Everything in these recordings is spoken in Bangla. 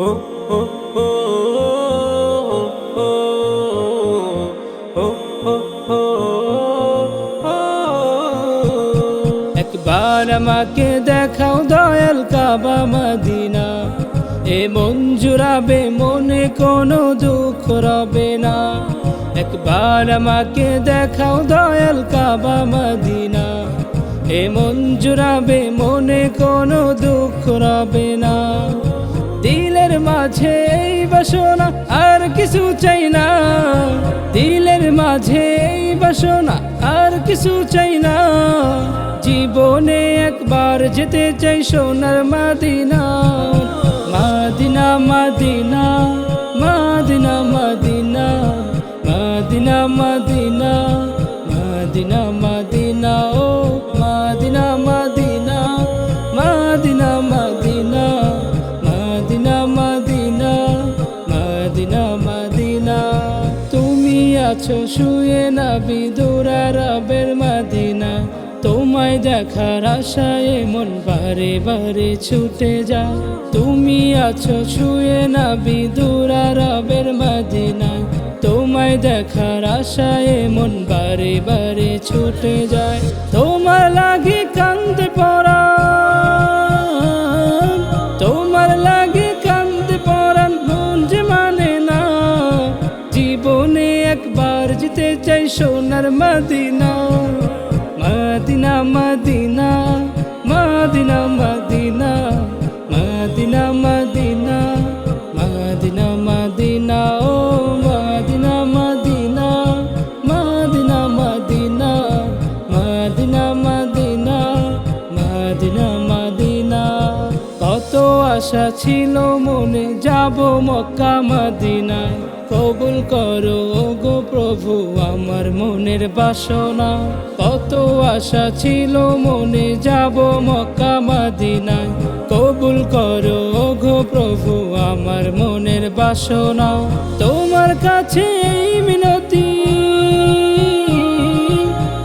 একবার আমাকে দেখাও দয়াল কাবা মদিনা। এ মন জুড়াবে, মনে কোনো দুঃখ রবে না। একবার আমাকে দেখাও দয়াল কাবা মদিনা। এ মন জুড়াবে, মনে কোনো দুঃখ রবে না। দিলের মাঝে বাসনা আর কিছু চাই না। দিলের মাঝে বাসনা আর কিছু চাই না। জীবনে একবার যেতে চাই সোনার Medina Medina. Medina Medina Medina Medina Medina Medina Madina আছো, শুয়ে না বিদুরা রবের মাদিনা। তোমায় দেখার আশায় মন বারে বারে ছুটে যা। তুমি আছো, শুয়ে না বিদুরা রবের মাদিনা। তোমায় দেখার আশায় মন বারে বারে ছুটে যায়। যেতে চাই সোনার Medina Medina Medina Medina Medina Medina Medina Medina Madina ও Madina Medina Medina Medina Medina Medina Medina Madina কত আশা ছিল মনে যাব মক্কা মাদিনায় কবুল করো প্রভু আমার মনের বাসনা, কত আশা ছিল মনে যাব মক্কা মাদিনায়। কবুল করো গো প্রভু আমার মনের বাসনা, তোমার কাছে এই মিনতি।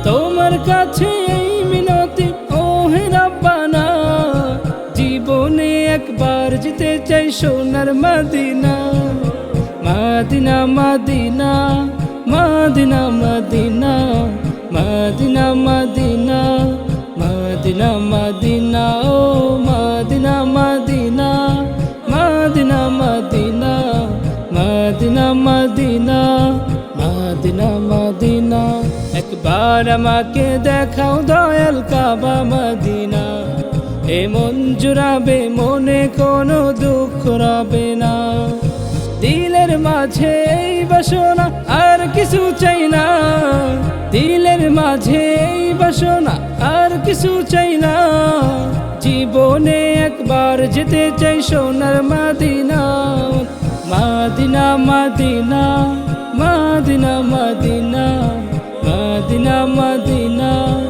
তোমার কাছে এই মিনতি ও হে রাব্বানা, জীবনে একবার যেতে চাই সোনার Medina. Medina Medina. Medina Medina Medina Medina Medina Medina ও Medina Medina Medina Medina Medina Medina Medina Medina একবার আমাকে দেখাও দয়াল কাবা মদিনা এ মন জুড়াবে মনে কোনো দুঃখ রাবে না দিলের মাঝে এই বাসনা কিছু চাই না। দিলের মাঝে বাসনা, আর কিছু চাই না। জীবনে একবার যেতে চাই সোনার Medina. Medina Medina Medina Medina Medina Madina.